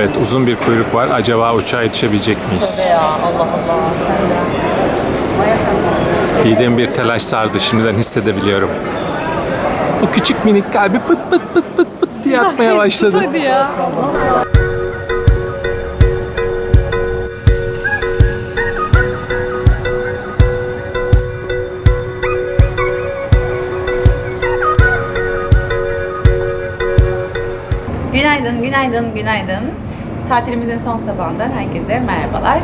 Evet uzun bir kuyruk var. Acaba uçağa yetişebilecek miyiz? Ya Allah Allah. Didem bir telaş sardı. Şimdiden hissedebiliyorum. O küçük minik kalbi pıt pıt pıt pıt pıt diye atmaya başladı. Hadi ya. Günaydın, günaydın, günaydın. Tatilimizin son sabahından herkese merhabalar.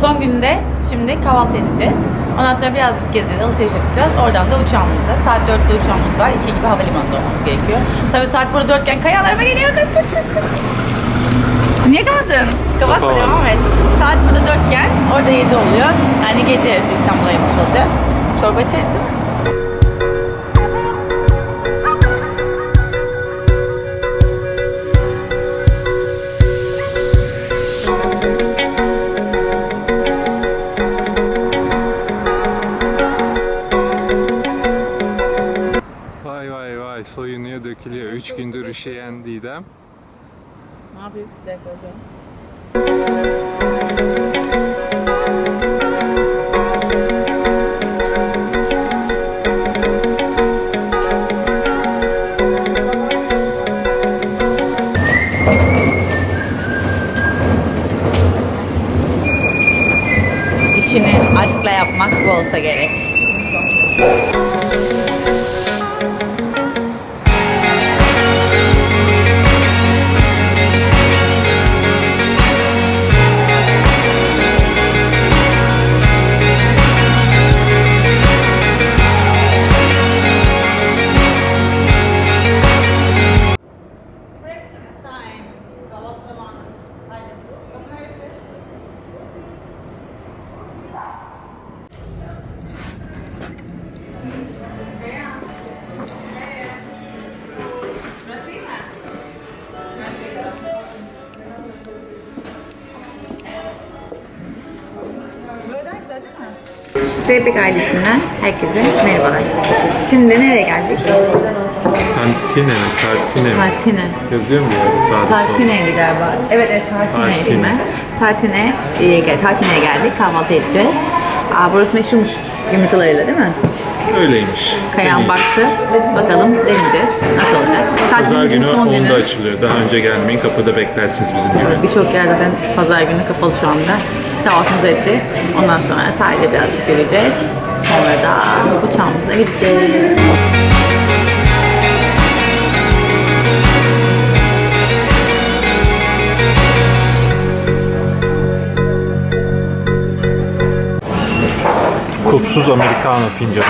Son günde şimdi kahvaltı edeceğiz. Ondan sonra birazcık gezeceğiz, alışveriş yapacağız. Oradan da uçağımızda. Saat 4'te uçağımız var. 2 gibi havalimanında olmamız gerekiyor. Tabii saat burada 4'ken kayalarıma geliyor. Kaç kaç kaç kaç. Niye kapadın? Kapatma Kapamadım. devam et. Saat burada 4'ken orada 7 oluyor. Yani gece yarısı İstanbul'a yapmış olacağız. Çorba içeriz değil mi? 3 gündür üşüyen Didem. Ne yapıyor sıcak hocam? İşini aşkla yapmak bu olsa gerek. Zeybek ailesinden herkese merhabalar. Şimdi nereye geldik? Tantine mi? Tartine mi? Tartine. Yazıyor mu ya sağda? Tartine'ydi galiba. Evet evet Tartine, Tartine. ismi. Tartine, e, gel- Tartine'ye geldik. Kahvaltı edeceğiz. Aa, burası meşhurmuş yumurtalarıyla değil mi? Öyleymiş. Kayan Deneyiz. baktı. Bakalım deneyeceğiz. Nasıl olacak? Pazar Tatilimizin günü son 10'da açılıyor. Daha önce gelmeyin kapıda beklersiniz bizim gibi. Birçok yerde de pazar günü kapalı şu anda. Kahvaltımızı edeceğiz. Ondan sonra sahilde birazcık yürüyeceğiz. Sonra da uçağımıza gideceğiz. Kulpsuz Americano fincanı.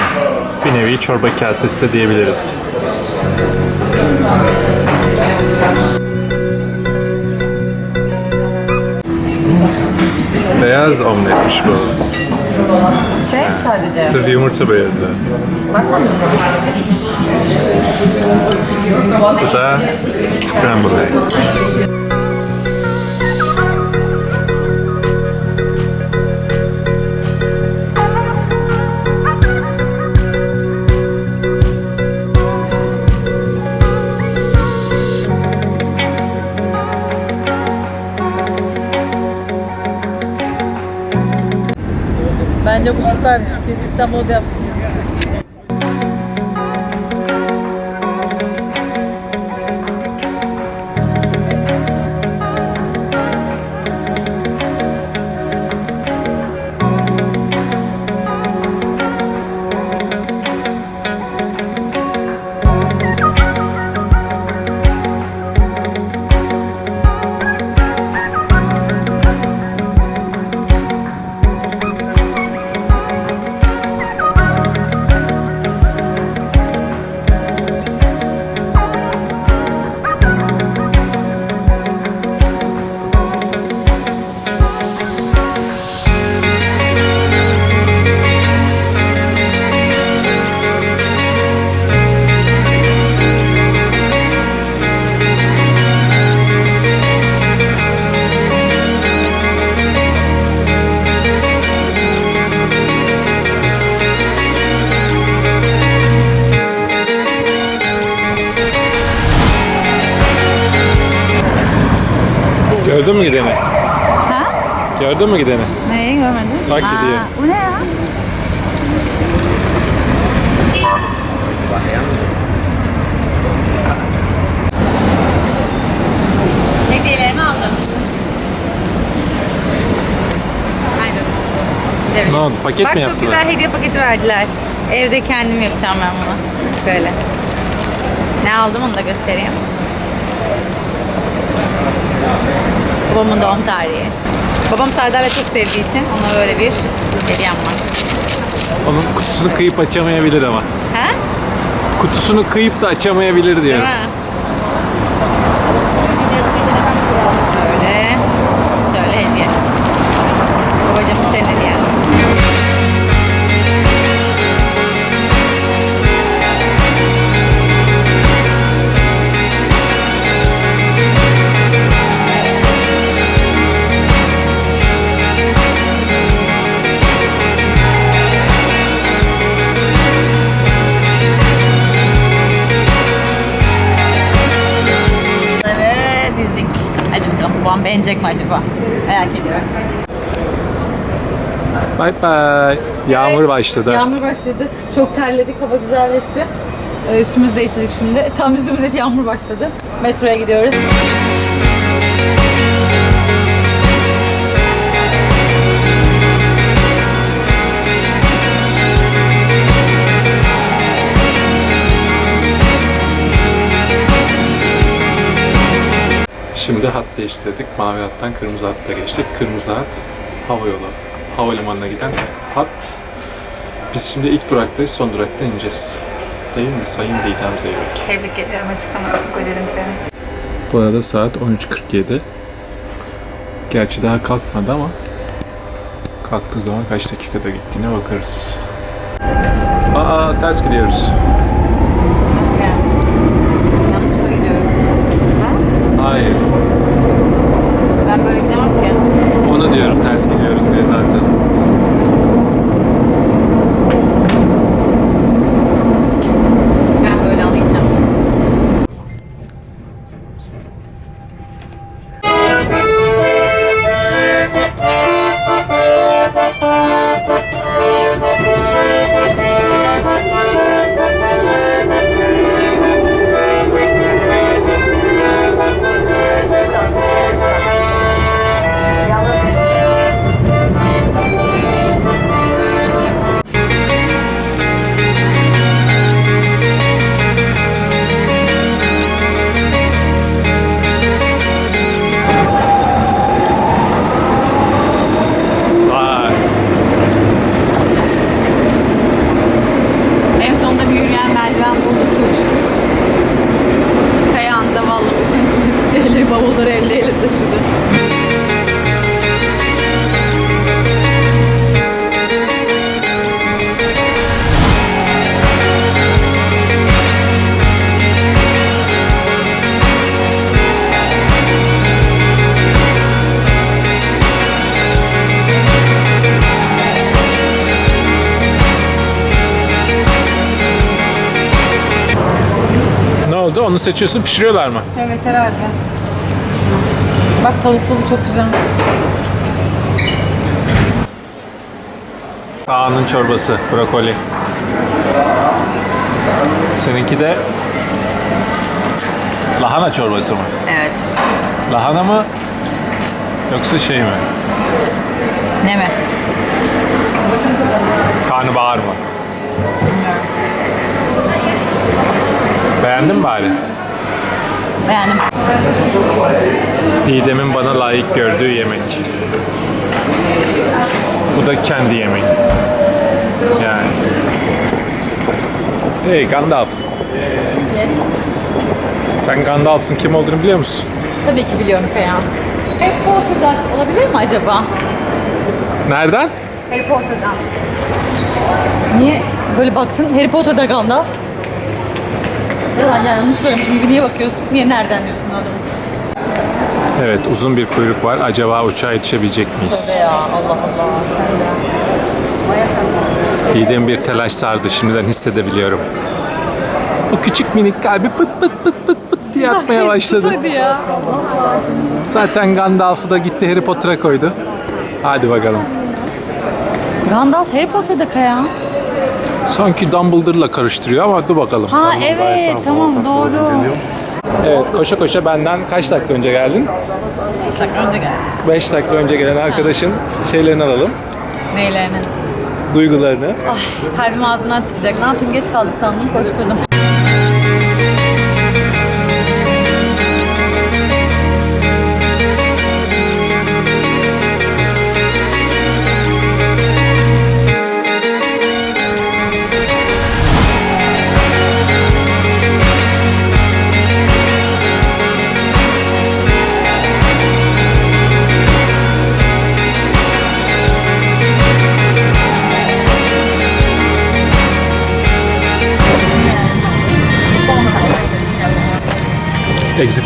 Bir nevi çorba kasesi de diyebiliriz. Beyaz omletmiş bu. Şey sadece. Sırf yumurta beyazı. Bu da scramble egg. Bence bu süper bir Gördün mü gideni? Ha? Gördün mü gideni? Neyi görmedin? Bak gidiyor. Bu ne ya? Hediyelerimi aldım. Aynen. Ne oldu? Paket Bak mi çok yaptılar? güzel hediye paketi verdiler. Evde kendim yapacağım ben bunu. Böyle. Ne aldım onu da göstereyim. Babamın doğum tarihi. Babam Serdar'la çok sevdiği için ona böyle bir hediyem var. Onun kutusunu kıyıp açamayabilir ama. He? Kutusunu kıyıp da açamayabilir Değil diyorum. mi? Böyle. Şöyle hediye. Babacım bu senin hediyen. Babam beğenecek mi acaba? Merak ediyorum. Bye bye. Yağmur Evet, başladı. Yağmur başladı. Çok terledik, hava güzelleşti. Ee, üstümüzü değiştirdik şimdi. Tam üstümüzde yağmur başladı. Metroya gidiyoruz. Hat değiştirdik. Mavi hattan kırmızı hatta geçtik. Kırmızı hat hava yolu. Havalimanına giden hat. Biz şimdi ilk duraktayız, son durakta ineceğiz. Değil mi Sayın Didem Zeybek? Tebrik ederim açıklama teşekkür ederim seni. Bu arada saat 13.47. Gerçi daha kalkmadı ama kalktığı zaman kaç dakikada gittiğine bakarız. Aa ters gidiyoruz. Nasıl yani? Yanlış mı gidiyorum? Hayır. Ben böyle gidemem ki. Onu diyorum ters gidiyoruz diye zaten. Yürüyen merdiven bulduk çok şükür. Kayahan zavallı bütün şeyleri, bavulları elleriyle taşıdı. Oldu? Onu seçiyorsun, pişiriyorlar mı? Evet herhalde. Bak tavuklu çok güzel. Kaan'ın çorbası, brokoli. Seninki de lahana çorbası mı? Evet. Lahana mı? Yoksa şey mi? Ne mi? Karnabahar mı? Beğendin mi bari? Beğendim. Didem'in bana layık gördüğü yemek. Bu da kendi yemeği. Yani. Hey Gandalf. Sen Gandalf'ın kim olduğunu biliyor musun? Tabii ki biliyorum Kayahan. Harry Potter'dan olabilir mi acaba? Nereden? Harry Potter'dan. Niye böyle baktın? Harry Potter'da Gandalf. Yalan ya yanlış söylemişim gibi niye bakıyorsun? Niye nereden diyorsun adamı? Evet uzun bir kuyruk var. Acaba uçağa yetişebilecek miyiz? Tövbe ya Allah Allah. Didem bir telaş sardı. Şimdiden hissedebiliyorum. O küçük minik kalbi pıt pıt pıt pıt pıt diye atmaya başladı. Hadi ya. Zaten Gandalf'ı da gitti Harry Potter'a koydu. Hadi bakalım. Gandalf Harry Potter'da Kaya. Sanki Dumbledore'la karıştırıyor ama dur bakalım. Ha evet tamam doğru. Evet koşa koşa benden kaç dakika önce geldin? 5 dakika önce geldi. 5 dakika önce gelen arkadaşın şeylerini alalım. Neylerini? Duygularını. Ah, kalbim ağzımdan çıkacak. Ne yapayım geç kaldık sandım koşturdum.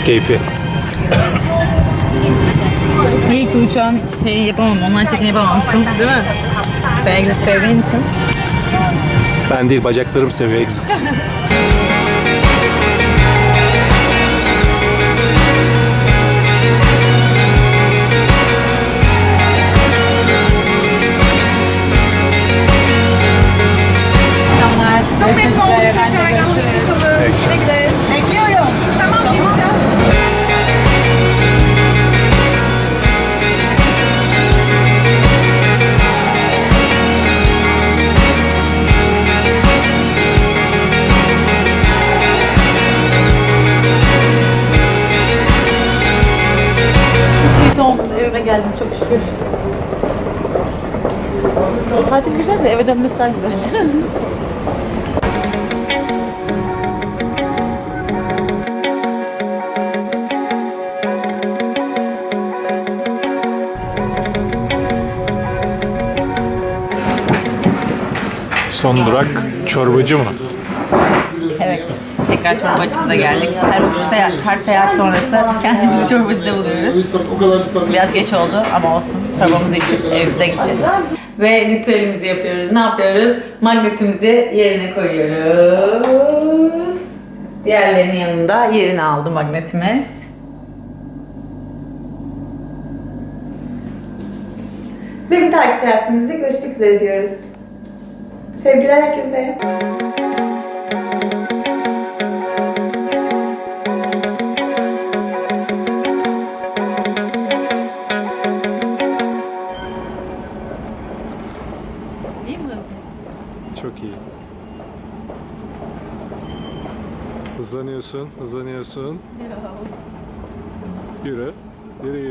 Keyfi. İyi ki uçağın şeyi yapamam, online çekini yapamamışsın değil mi? Sen exit sevdiğin için. Ben değil bacaklarım seviyor exit. Çok memnun olduk tekrardan. Hoşçakalın. Tatil güzel de eve dönmesi daha güzel. Son durak çorbacı mı? Evet. Tekrar çorbacımıza geldik. Her uçuş seyahat, her seyahat sonrası kendimizi çorbacıda buluyoruz. Biraz geç oldu ama olsun. Çorbamızı içip evimize gideceğiz. Ve ritüelimizi yapıyoruz. Ne yapıyoruz? Magnetimizi yerine koyuyoruz. Diğerlerinin yanında yerini aldı magnetimiz. Ve bir dahaki seyahatimizde görüşmek üzere diyoruz. Sevgiler herkese. Hızlanıyorsun, hızlanıyorsun. Yürü. Yürü yürü.